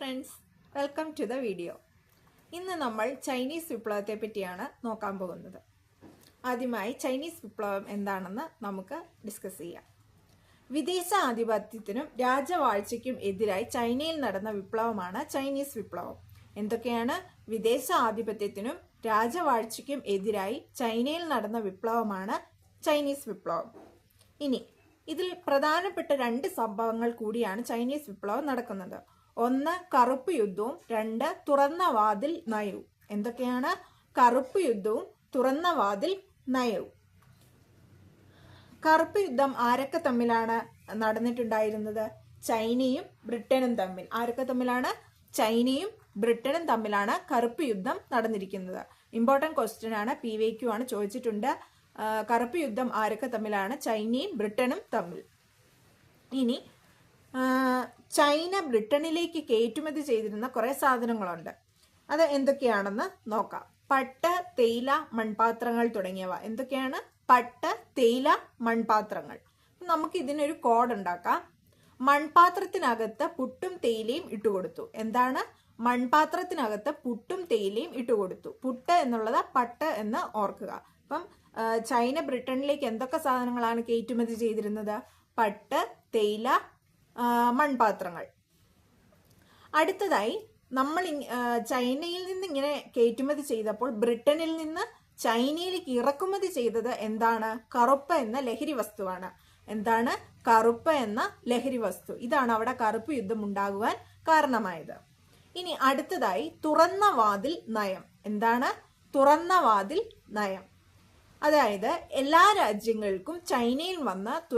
Friends welcome to the video. ഇന്ന് നമ്മൾ Chinese വിപ്ലവത്തെ പറ്റിയാണ് നോക്കാൻ പോകുന്നത്. ആദ്യമായി ചൈനീസ് വിപ്ലവം എന്താണെന്ന് നമുക്ക് ഡിസ്കസ് ചെയ്യാം. വിദേശ ആധിപത്യത്തിനും രാജവാഴ്ചയ്ക്കും എതിരായി ചൈനയിൽ നടന്ന വിപ്ലവമാണ് ചൈനീസ് വിപ്ലവം. എന്തൊക്കെയാണ്? വിദേശ ആധിപത്യത്തിനും രാജവാഴ്ചയ്ക്കും എതിരായി ചൈനയിൽ നടന്ന വിപ്ലവമാണ് ചൈനീസ് വിപ്ലവം. ഇനി ഇതിൽ പ്രധാനപ്പെട്ട രണ്ട് സംഭവങ്ങൾ കൂടിയാണ് ചൈനീസ് വിപ്ലവം നടക്കുന്നത്. ഒന്ന് കറുപ്പ് യുദ്ധവും രണ്ട് തുറന്ന വാതിൽ നയവും. എന്തൊക്കെയാണ്? കറുപ്പ് യുദ്ധവും തുറന്ന വാതിൽ നയവും. കറുപ്പ് യുദ്ധം ആരൊക്കെ തമ്മിലാണ് നടന്നിട്ടുണ്ടായിരുന്നത്? ചൈനയും ബ്രിട്ടനും തമ്മിൽ. ആരൊക്കെ തമ്മിലാണ്? ചൈനയും ബ്രിട്ടനും തമ്മിലാണ് കറുപ്പ് യുദ്ധം നടന്നിരിക്കുന്നത്. ഇമ്പോർട്ടന്റ് ക്വസ്റ്റ്യൻ ആണ്. പി വൈ ക്യു ആണ് ചോദിച്ചിട്ടുണ്ട്. കറുപ്പ് യുദ്ധം ആരൊക്കെ തമ്മിലാണ്? ചൈനയും ബ്രിട്ടനും തമ്മിൽ. ഇനി ചൈന ബ്രിട്ടനിലേക്ക് കയറ്റുമതി ചെയ്തിരുന്ന കുറേ സാധനങ്ങളുണ്ട്. അത് എന്തൊക്കെയാണെന്ന് നോക്കാം. പട്ട് തേയില മൺപാത്രങ്ങൾ തുടങ്ങിയവ. എന്തൊക്കെയാണ്? പട്ട് തേയില മൺപാത്രങ്ങൾ. നമുക്ക് ഇതിനൊരു കോഡ് ഉണ്ടാക്കാം. മൺപാത്രത്തിനകത്ത് പുട്ടും തേയിലയും ഇട്ടുകൊടുത്തു എന്താണ്? മൺപാത്രത്തിനകത്ത് പുട്ടും തേയിലയും ഇട്ടുകൊടുത്തു പുട്ട് എന്നുള്ളത് പട്ട് എന്ന് ഓർക്കുക. അപ്പം ചൈന ബ്രിട്ടനിലേക്ക് എന്തൊക്കെ സാധനങ്ങളാണ് കയറ്റുമതി ചെയ്തിരുന്നത്? പട്ട് തേയില മൺപാത്രങ്ങൾ. അടുത്തതായി നമ്മൾ ചൈനയിൽ നിന്ന് ഇങ്ങനെ കയറ്റുമതി ചെയ്തപ്പോൾ ബ്രിട്ടനിൽ നിന്ന് ചൈനയിലേക്ക് ഇറക്കുമതി ചെയ്തത് എന്താണ്? കറുപ്പ് എന്ന ലഹരി വസ്തുവാണ്. എന്താണ്? കറുപ്പ് എന്ന ലഹരി വസ്തു. ഇതാണ് അവിടെ കറുപ്പ് യുദ്ധം ഉണ്ടാകുവാൻ കാരണമായത്. ഇനി അടുത്തതായി തുറന്ന വാതിൽ നയം. എന്താണ്? തുറന്ന വാതിൽ നയം. അതായത് എല്ലാ രാജ്യങ്ങൾക്കും ചൈനയിൽ വന്ന്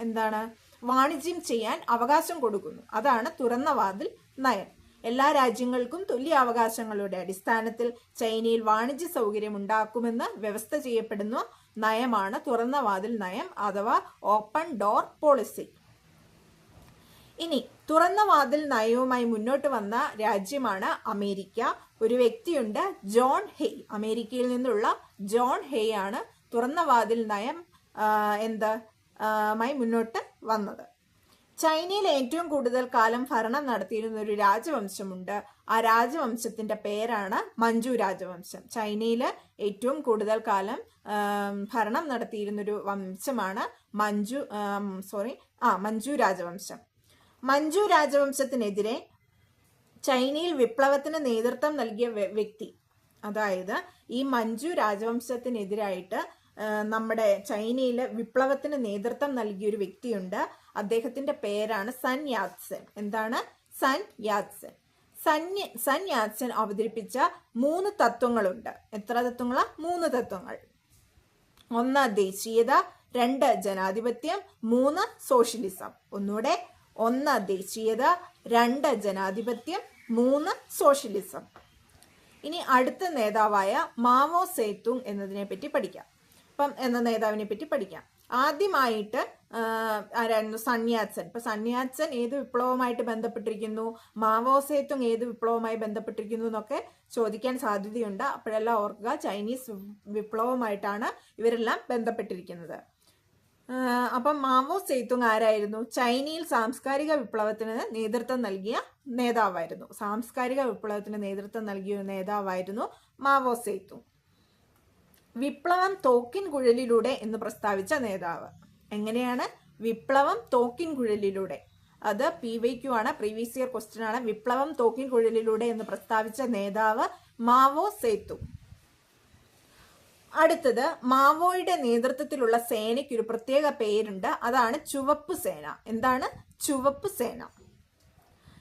എന്താണ്? വാണിജ്യം ചെയ്യാൻ അവകാശം കൊടുക്കുന്നു. അതാണ് തുറന്ന വാതിൽ നയം. എല്ലാ രാജ്യങ്ങൾക്കും തുല്യ അവകാശങ്ങളുടെ അടിസ്ഥാനത്തിൽ ചൈനയിൽ വാണിജ്യ സൗകര്യം ഉണ്ടാക്കുമെന്ന് വ്യവസ്ഥ ചെയ്യപ്പെടുന്ന നയമാണ് തുറന്ന വാതിൽ നയം അഥവാ ഓപ്പൺ ഡോർ പോളിസി. ഇനി തുറന്ന വാതിൽ നയവുമായി മുന്നോട്ട് വന്ന രാജ്യമാണ് അമേരിക്ക. ഒരു വ്യക്തിയുണ്ട് ജോൺ ഹെയ്. അമേരിക്കയിൽ നിന്നുള്ള ജോൺ ഹെയ് ആണ് തുറന്ന വാതിൽ നയം എന്ത് മായി മുന്നോട്ട് വന്നത്. ചൈനയിൽ ഏറ്റവും കൂടുതൽ കാലം ഭരണം നടത്തിയിരുന്ന ഒരു രാജവംശമുണ്ട്. ആ രാജവംശത്തിന്റെ പേരാണ് മഞ്ജു രാജവംശം. ചൈനയിൽ ഏറ്റവും കൂടുതൽ കാലം ഭരണം നടത്തിയിരുന്ന ഒരു വംശമാണ് മഞ്ജു സോറി ആ മഞ്ജു രാജവംശം. മഞ്ജു രാജവംശത്തിനെതിരെ ചൈനയിൽ വിപ്ലവത്തിന് നേതൃത്വം നൽകിയ വ്യക്തി അതായത് ഈ മഞ്ജു രാജവംശത്തിനെതിരായിട്ട് നമ്മുടെ ചൈനയിലെ വിപ്ലവത്തിന് നേതൃത്വം നൽകിയ ഒരു വ്യക്തിയുണ്ട്. അദ്ദേഹത്തിന്റെ പേരാണ് സൻ യാത്സൻ. എന്താണ്? സൻ യാത്സൻ. സൻ സൻ യാത്സൻ അവതരിപ്പിച്ച മൂന്ന് തത്വങ്ങളുണ്ട്. എത്ര തത്വങ്ങളാ? മൂന്ന് തത്വങ്ങൾ. ഒന്ന് ദേശീയത രണ്ട് ജനാധിപത്യം മൂന്ന് സോഷ്യലിസം. ഒന്നുകൂടെ. ഒന്ന് ദേശീയത രണ്ട് ജനാധിപത്യം മൂന്ന് സോഷ്യലിസം. ഇനി അടുത്ത നേതാവായ മാവോ സേത്തുങ് എന്നതിനെ പറ്റി പഠിക്കാം. അപ്പം എന്ന നേതാവിനെ പറ്റി പഠിക്കാം. ആദ്യമായിട്ട് ആരായിരുന്നു? സന്യാസൻ ഇപ്പൊ സന്യാസൻ ഏത് വിപ്ലവമായിട്ട് ബന്ധപ്പെട്ടിരിക്കുന്നു? മാവോ സേത്തുങ് ഏത് വിപ്ലവമായി ബന്ധപ്പെട്ടിരിക്കുന്നു എന്നൊക്കെ ചോദിക്കാൻ സാധ്യതയുണ്ട്. അപ്പോഴെല്ലാം ഓർക്കുക ചൈനീസ് വിപ്ലവമായിട്ടാണ് ഇവരെല്ലാം ബന്ധപ്പെട്ടിരിക്കുന്നത്. അപ്പം മാവോ സേത്തുങ് ആരായിരുന്നു? ചൈനയിൽ സാംസ്കാരിക വിപ്ലവത്തിന് നേതൃത്വം നൽകിയ നേതാവായിരുന്നു. സാംസ്കാരിക വിപ്ലവത്തിന് നേതൃത്വം നൽകിയ നേതാവായിരുന്നു മാവോ സേത്തുങ് വിപ്ലവം തോക്കിൻ കുഴലിലൂടെ എന്ന് പ്രസ്താവിച്ച നേതാവ്. എങ്ങനെയാണ് വിപ്ലവം തോക്കിൻ കുഴലിലൂടെ? അത് പി വൈ ക്യു ആണ് പ്രീവിയസ് ഇയർ ക്വസ്റ്റ്യൻ ആണ്. വിപ്ലവം തോക്കിൻ കുഴലിലൂടെ എന്ന് പ്രസ്താവിച്ച നേതാവ് മാവോ സേത്തു. അടുത്തത് മാവോയുടെ നേതൃത്വത്തിലുള്ള സേനയ്ക്ക് ഒരു പ്രത്യേക പേരുണ്ട്. അതാണ് ചുവപ്പ് സേന. എന്താണ്? ചുവപ്പ് സേന.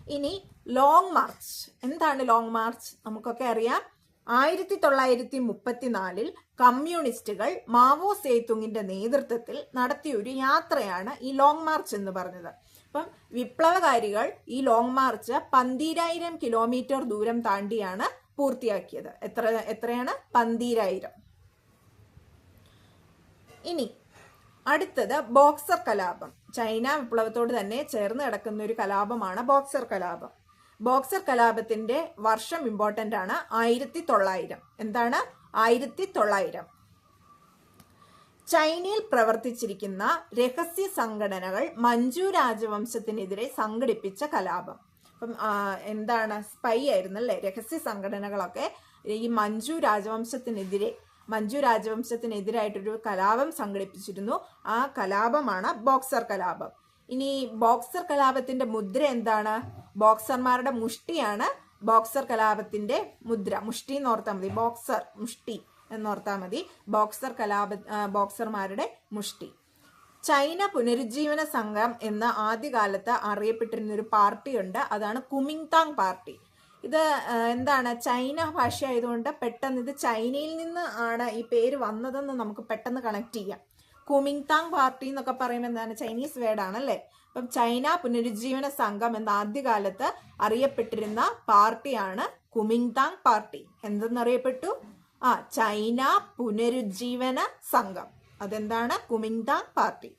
ഇനി ലോങ് മാർച്ച് എന്താണ് ലോങ് മാർച്ച് നമുക്കൊക്കെ അറിയാം. ആയിരത്തി തൊള്ളായിരത്തി മുപ്പത്തിനാലിൽ കമ്മ്യൂണിസ്റ്റുകൾ മാവോ സേതുങ്ങിന്റെ നേതൃത്വത്തിൽ നടത്തിയ ഒരു യാത്രയാണ് ഈ ലോങ് മാർച്ച് എന്ന് പറഞ്ഞത്. അപ്പം വിപ്ലവകാരികൾ ഈ ലോങ് മാർച്ച് പന്തീരായിരം കിലോമീറ്റർ ദൂരം താണ്ടിയാണ് പൂർത്തിയാക്കിയത്. എത്ര എത്രയാണ്? പന്തീരായിരം. ഇനി അടുത്തത് ബോക്സർ കലാപം. ചൈന വിപ്ലവത്തോട് തന്നെ ചേർന്ന് കിടക്കുന്ന ഒരു കലാപമാണ് ബോക്സർ കലാപം. ബോക്സർ കലാപത്തിന്റെ വർഷം ഇമ്പോർട്ടന്റ് ആണ്. ആയിരത്തി തൊള്ളായിരം എന്താണ്? ആയിരത്തി തൊള്ളായിരം ചൈനയിൽ പ്രവർത്തിച്ചിരിക്കുന്ന രഹസ്യ സംഘടനകൾ മഞ്ജു രാജവംശത്തിനെതിരെ സംഘടിപ്പിച്ച കലാപം. അപ്പം എന്താണ്? സ്പൈ ആയിരുന്നു അല്ലേ രഹസ്യ സംഘടനകളൊക്കെ ഈ മഞ്ജു രാജവംശത്തിനെതിരെ മഞ്ജു രാജവംശത്തിനെതിരായിട്ടൊരു കലാപം സംഘടിപ്പിച്ചിരുന്നു. ആ കലാപമാണ് ബോക്സർ കലാപം. ഇനി ബോക്സർ കലാപത്തിന്റെ മുദ്ര എന്താണ്? ബോക്സർമാരുടെ മുഷ്ടിയാണ് ബോക്സർ കലാപത്തിന്റെ മുദ്ര. മുഷ്ടി എന്ന് ഓർത്താൽ മതി. ബോക്സർ മുഷ്ടി എന്നോർത്താൽ മതി. ബോക്സർ കലാപ ബോക്സർമാരുടെ മുഷ്ടി. ചൈന പുനരുജ്ജീവന സംഘം എന്ന ആദ്യകാലത്ത് അറിയപ്പെട്ടിരുന്ന ഒരു പാർട്ടിയുണ്ട്. അതാണ് കുമിങ്താങ് പാർട്ടി. ഇത് എന്താണ്? ചൈന ഭാഷ ആയതുകൊണ്ട് പെട്ടെന്ന് ഇത് ചൈനയിൽ നിന്ന് ആണ് ഈ പേര് വന്നതെന്ന് നമുക്ക് പെട്ടെന്ന് കണക്ട് ചെയ്യാം. കുമിങ്താങ് പാർട്ടി എന്നൊക്കെ പറയുമ്പോൾ എന്താണ്? ചൈനീസ് വേർഡാണ് അല്ലേ അപ്പം ചൈന പുനരുജ്ജീവന സംഘം എന്ന ആദ്യകാലത്ത് അറിയപ്പെട്ടിരുന്ന പാർട്ടിയാണ് കുമിങ്താങ് പാർട്ടി. എന്തെന്നറിയപ്പെട്ടു? ആ ചൈന പുനരുജ്ജീവന സംഘം. അതെന്താണ്? Kuomintang party.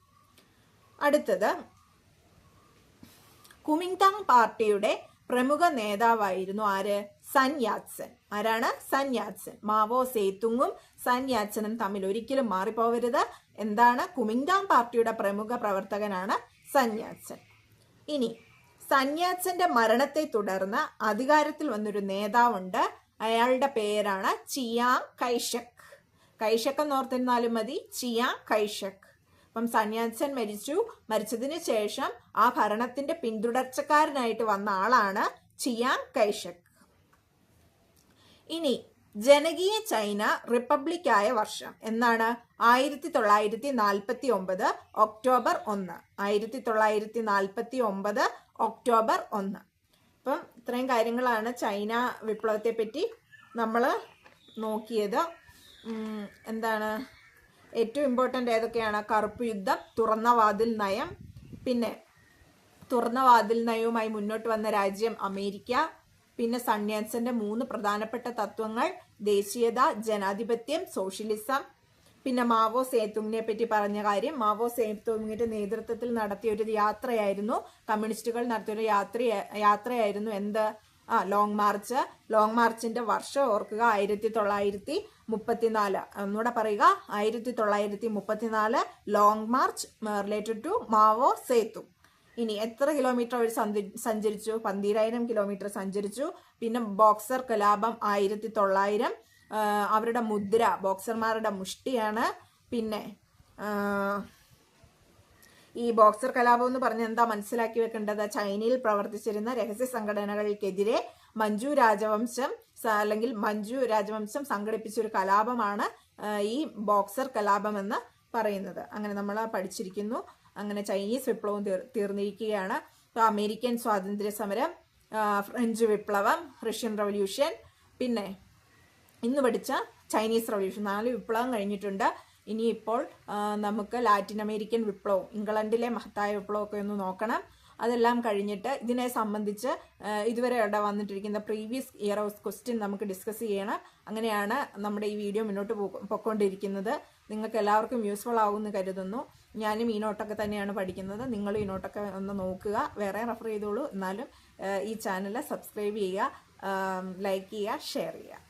അടുത്തത് കുമിങ്താങ് പാർട്ടിയുടെ പ്രമുഖ നേതാവായിരുന്നു ആര്? സൻ യാത്സൻ. ആരാണ്? സൻ യാത്സൻ. മാവോ സേത്തുങ്ങും സൻ യാത്സനും തമ്മിൽ ഒരിക്കലും മാറിപ്പോവരുത്. എന്താണ്? കുമിങ്ടാം പാർട്ടിയുടെ പ്രമുഖ പ്രവർത്തകനാണ് സന്യാസൻ. ഇനി സന്യാസന്റെ മരണത്തെ തുടർന്ന് അധികാരത്തിൽ വന്നൊരു നേതാവുണ്ട്. അയാളുടെ പേരാണ് ചിയാ കൈഷക്. കൈഷക് എന്ന് ഓർത്തിരുന്നാലും മതി. ചിയാ കൈഷക്. അപ്പം സന്യാസൻ മരിച്ചു. മരിച്ചതിന് ശേഷം ആ ഭരണത്തിന്റെ പിന്തുടർച്ചക്കാരനായിട്ട് വന്ന ആളാണ് ചിയാ കൈഷക്. ഇനി ജനകീയ ചൈന റിപ്പബ്ലിക്കായ വർഷം. എന്നാണ്? ആയിരത്തി തൊള്ളായിരത്തി നാൽപ്പത്തി ഒമ്പത് ഒക്ടോബർ ഒന്ന്. ആയിരത്തി തൊള്ളായിരത്തി നാൽപ്പത്തി ഒമ്പത് ഒക്ടോബർ ഒന്ന്. അപ്പം ഇത്രയും കാര്യങ്ങളാണ് ചൈന വിപ്ലവത്തെ പറ്റി നമ്മൾ നോക്കിയത്. എന്താണ്? ഏറ്റവും ഇമ്പോർട്ടന്റ് ഏതൊക്കെയാണ്? കറുപ്പ് യുദ്ധം തുറന്ന വാതിൽ നയം പിന്നെ തുറന്ന വാതിൽ നയവുമായി മുന്നോട്ട് വന്ന രാജ്യം അമേരിക്ക പിന്നെ സന്യാസന്റെ മൂന്ന് പ്രധാനപ്പെട്ട തത്വങ്ങൾ ദേശീയത ജനാധിപത്യം സോഷ്യലിസം. പിന്നെ മാവോ സേതുങ്ങിനെ പറ്റി പറഞ്ഞ കാര്യം മാവോ സേതുങ്ങിന്റെ നേതൃത്വത്തിൽ നടത്തിയ ഒരു യാത്രയായിരുന്നു. കമ്മ്യൂണിസ്റ്റുകൾ നടത്തിയ ഒരു യാത്ര യാത്രയായിരുന്നു എന്ത്? ആ ലോങ് മാർച്ച്. ലോങ് മാർച്ചിന്റെ വർഷം ഓർക്കുക ആയിരത്തി തൊള്ളായിരത്തി മുപ്പത്തിനാല്. ഒന്നുകൂടെ പറയുക ആയിരത്തി തൊള്ളായിരത്തി മുപ്പത്തിനാല് long march related to Mao Sethu. ഇനി എത്ര കിലോമീറ്റർ അവർ സഞ്ചരിച്ചു? പന്തിരായിരം കിലോമീറ്റർ സഞ്ചരിച്ചു. പിന്നെ ബോക്സർ കലാപം ആയിരത്തി തൊള്ളായിരം അവരുടെ മുദ്ര ബോക്സർമാരുടെ മുഷ്ടിയാണ്. പിന്നെ ഈ ബോക്സർ കലാപം എന്ന് പറഞ്ഞ എന്താ മനസ്സിലാക്കി വെക്കേണ്ടത്? ചൈനയിൽ പ്രവർത്തിച്ചിരുന്ന രഹസ്യ സംഘടനകൾക്കെതിരെ മഞ്ജു രാജവംശം അല്ലെങ്കിൽ മഞ്ജു രാജവംശം സംഘടിപ്പിച്ച ഒരു കലാപമാണ് ഈ ബോക്സർ കലാപം എന്ന് പറയുന്നത്. അങ്ങനെ നമ്മൾ പഠിച്ചിരിക്കുന്നു. അങ്ങനെ ചൈനീസ് വിപ്ലവം തീർ തീർന്നിരിക്കുകയാണ്. ഇപ്പൊ അമേരിക്കൻ സ്വാതന്ത്ര്യ സമരം ഫ്രഞ്ച് വിപ്ലവം റഷ്യൻ റവല്യൂഷൻ പിന്നെ ഇന്ന് പഠിച്ച ചൈനീസ് റവല്യൂഷൻ. നാല് വിപ്ലവം കഴിഞ്ഞിട്ടുണ്ട്. ഇനിയിപ്പോൾ നമുക്ക് ലാറ്റിൻ അമേരിക്കൻ വിപ്ലവം ഇംഗ്ലണ്ടിലെ മഹത്തായ വിപ്ലവമൊക്കെ ഒന്ന് നോക്കണം. അതെല്ലാം കഴിഞ്ഞിട്ട് ഇതിനെ സംബന്ധിച്ച് ഇതുവരെ ഇവിടെ വന്നിട്ടിരിക്കുന്ന പ്രീവിയസ് ഇയർ ഓഫ് ക്വസ്റ്റ്യൻ നമുക്ക് ഡിസ്കസ് ചെയ്യണം. അങ്ങനെയാണ് നമ്മുടെ ഈ വീഡിയോ മുന്നോട്ട് പോ- നിങ്ങൾക്ക് എല്ലാവർക്കും യൂസ്ഫുൾ ആകുമെന്ന് കരുതുന്നു. ഞാനും ഈ നോട്ടൊക്കെ തന്നെയാണ് പഠിക്കുന്നത്. നിങ്ങൾ ഈ നോട്ടൊക്കെ ഒന്ന് നോക്കുക. വേറെ റെഫർ ചെയ്തോളൂ. എന്നാലും ഈ ചാനൽ സബ്സ്ക്രൈബ് ചെയ്യുക ലൈക്ക് ചെയ്യുക ഷെയർ ചെയ്യുക.